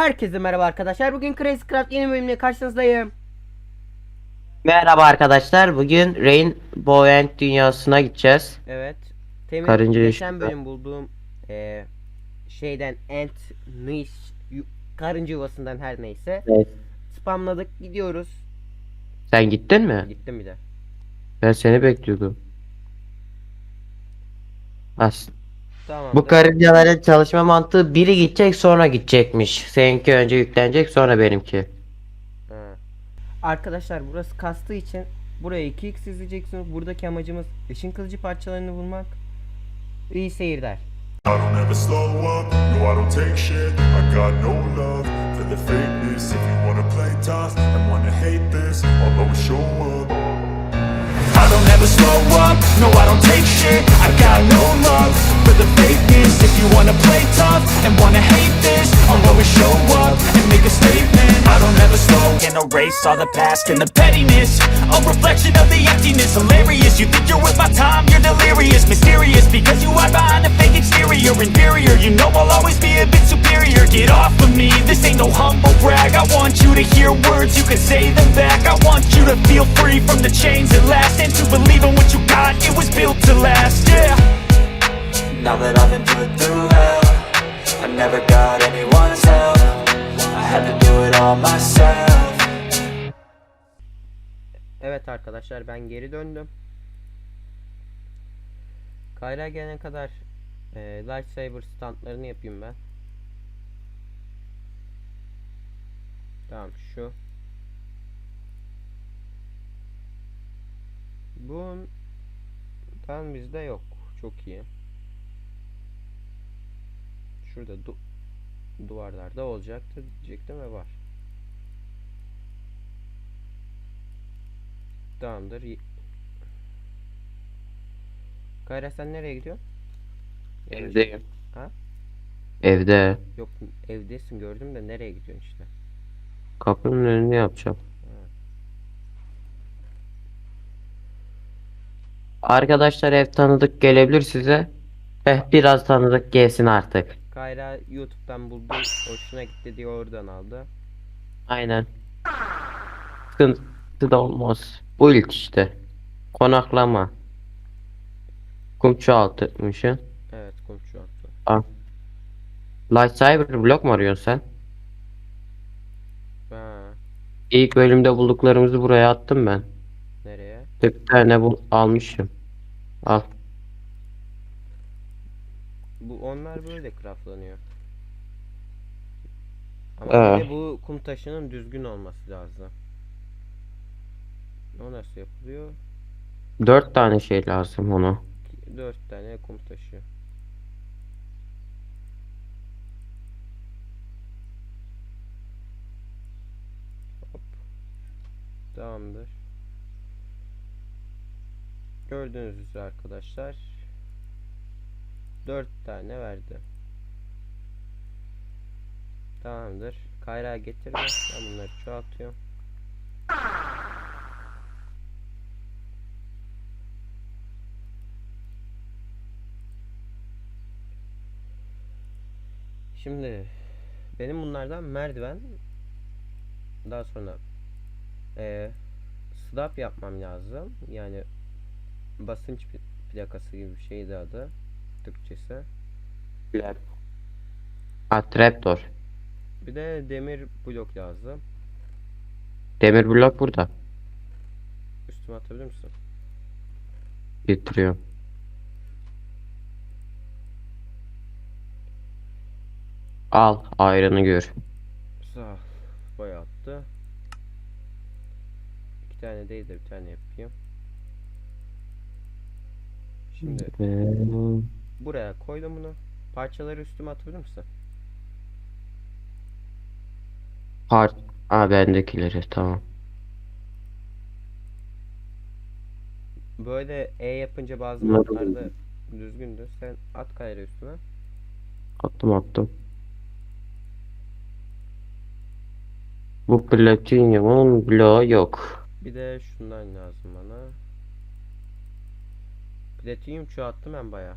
Herkese merhaba arkadaşlar. Bugün Crazy Craft yeni bölümle karşınızdayım. Merhaba arkadaşlar. Bugün Rainbow End dünyasına gideceğiz. Evet. Temin Karınca geçen bölüm bulduğum eee, şeyden ant niş karınca yuvasından her neyse Evet. spamladık gidiyoruz. Sen gittin mi? Gittim bir de. Ben seni bekliyordum. As Tamam. bu karıncaların çalışma mantığı biri gidecek sonra gidecekmiş. Seninki önce yüklenecek sonra benimki. Arkadaşlar burası kastığı için buraya 2x izleyeceksiniz. Buradaki amacımız ışın kılıcı parçalarını bulmak. İyi seyirler. I don't ever slow up, no I don't take shit I got no love for the fakeness If you wanna play tough and wanna hate this I'll always show up I don't ever slow up, no I don't take shit I got no you wanna play tough and wanna hate this I'll always show up and make a statement. I don't ever slow and erase all the past and the pettiness. A reflection of the emptiness, hilarious. You think you're worth my time, you're delirious. Mysterious because you hide behind a fake exterior. Inferior, you know I'll always be a bit superior. Get off of me, this ain't no humble brag. I want you to hear words, you can say them back. I want you to feel free from the chains that last And to believe in what you got, it was built to last, yeah Now that I've been put through hell I never got anyone's help I had to do it all myself Evet arkadaşlar ben geri döndüm. Kayra gelene kadar e, lightsaber standlarını yapayım ben. Tamam şu. Bundan bizde yok. Çok iyi. Şurada du duvarlarda olacaktır diyecektim ve var. Tamamdır. Kayra sen nereye gidiyorsun? Evdeyim. Ha? Evde. Yok evdesin gördüm de nereye gidiyorsun işte. Kapının önünde yapacağım. Arkadaşlar ev tanıdık gelebilir size. Eh biraz tanıdık gelsin artık. Kayra YouTube'dan buldu, hoşuna gitti diye oradan aldı. Aynen. Sıkıntı da olmaz. Bu ilk işte. Konaklama. Kum çoğaltmışsın. Evet komşu attı. Al. Lightsaber blok mu arıyorsun sen? Ha, İlk bölümde bulduklarımızı buraya attım ben. nereye? Bir tane bu almışım. Al. Bu onlar böyle craftlanıyor. Ama Ee. bir de bu kum taşının düzgün olması lazım. O nasıl yapılıyor? Dört tane şey lazım ona. Dört tane kum taşı. Hop. Tamamdır. Gördüğünüz üzere arkadaşlar. Dört tane verdi. Tamamdır. Kayrağı getirme. Ben bunları çoğaltıyorum. Şimdi benim bunlardan merdiven daha sonra eee slab yapmam lazım. Yani basınç pl- plakası gibi bir şeydi adı Türkçesi. Ha trapdoor. Bir de demir blok lazım. Demir blok burada. Üstüme atabilir misin? Getiriyorum. Al ayrını gör. Sağ. Bayağı attı. İki tane değil de bir tane yapayım. Şimdi buraya koydum bunu. Parçaları üstüme atabilir misin? Part. Aa bendekileri tamam. Böyle E yapınca bazı modlarda düzgündü. Sen at kayra üstüne. Attım attım. Bu platinyumun bloğu yok. Bir de şundan lazım bana. Platinyum çoğalttım ben bayağı.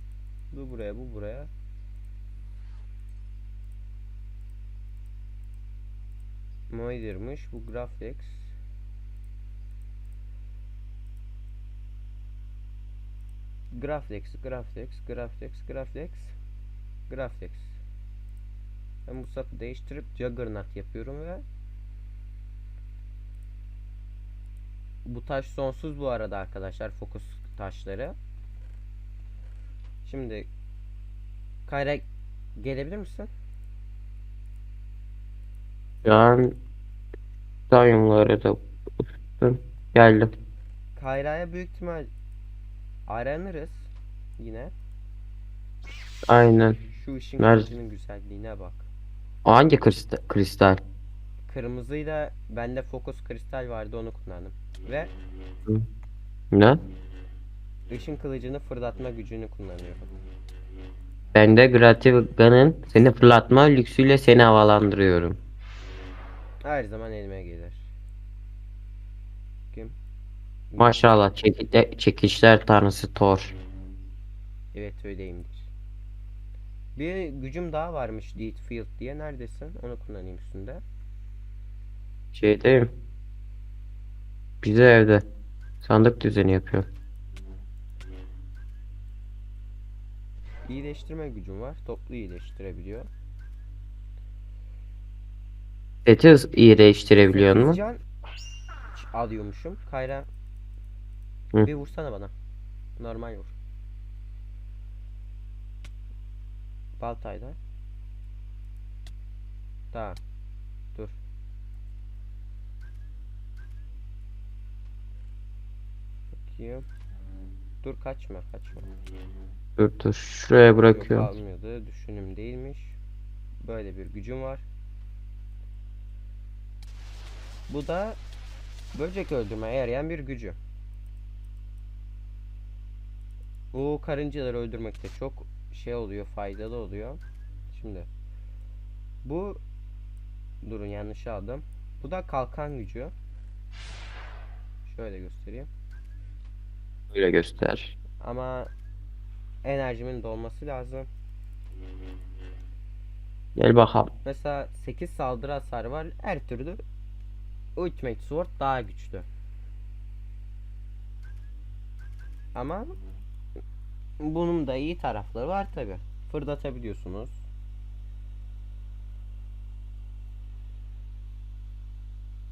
Bu buraya, bu buraya. Moider'mış. Bu Graphics. Graphics, Graphics, Graphics, Graphics, Graphics. Ben bu sapı değiştirip Juggernaut yapıyorum ve Bu taş sonsuz bu arada arkadaşlar fokus taşları. Şimdi Kayra gelebilir misin? Şu an time'ları da. Geldim. Kayra'ya büyük ihtimal aranırız yine. Aynen. Şu ışın Nerede? kılıcının güzelliğine bak. Hangi kristal? kristal? Kırmızıyla bende fokus kristal vardı onu kullandım. Ve Ne? Işın kılıcını fırlatma gücünü kullanıyorum. Ben de Grativgan'ın seni fırlatma lüksüyle seni havalandırıyorum. Her zaman elime gelir. Kim? Maşallah çekide, çekişler tanrısı Thor. Evet öyleyimdir. Bir gücüm daha varmış Deed Field diye. Neredesin? Onu kullanayım üstünde. Şeydeyim. Bize evde. Sandık düzeni yapıyor. İyileştirme gücüm var. Toplu iyileştirebiliyor. Hız- iyileştirebiliyor mu? Can alıyormuşum. Kayra Hı. bir vursana bana. Normal vur. Baltayla. Tamam. Dur. Bakayım. Dur kaçma kaçma. Dur dur şuraya Yok bırakıyorum. almıyordu. Düşünüm değilmiş. Böyle bir gücüm var. Bu da böcek öldürmeye yarayan bir gücü. Bu karıncaları öldürmekte çok şey oluyor, faydalı oluyor. Şimdi bu durun yanlış aldım. Bu da kalkan gücü. Şöyle göstereyim. Böyle göster. Ama enerjimin dolması lazım. Gel bakalım. Mesela 8 saldırı hasarı var. Her türlü Ultimate Sword daha güçlü. Ama bunun da iyi tarafları var tabi. Fırlatabiliyorsunuz.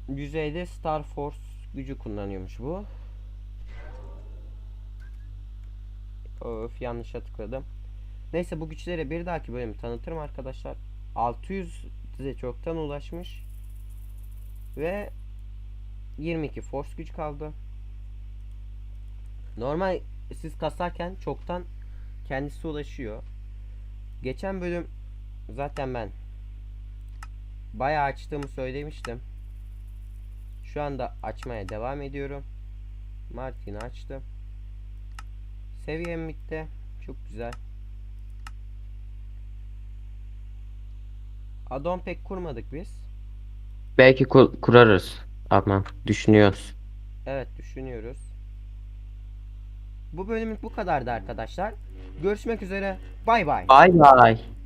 Yüzeyde Star Force gücü kullanıyormuş bu. Öf yanlışa tıkladım. Neyse bu güçlere bir dahaki bölüm tanıtırım arkadaşlar. 600 size çoktan ulaşmış. Ve 22 force güç kaldı. Normal siz kasarken çoktan kendisi ulaşıyor. Geçen bölüm zaten ben bayağı açtığımı söylemiştim. Şu anda açmaya devam ediyorum. Martin'i açtım. Seviyem bitti. Çok güzel. Addon pek kurmadık biz. Belki ku- kurarız. Ama düşünüyoruz. Evet düşünüyoruz. Bu bölümlük bu kadardı arkadaşlar. Görüşmek üzere. Bay bay. Bay bay.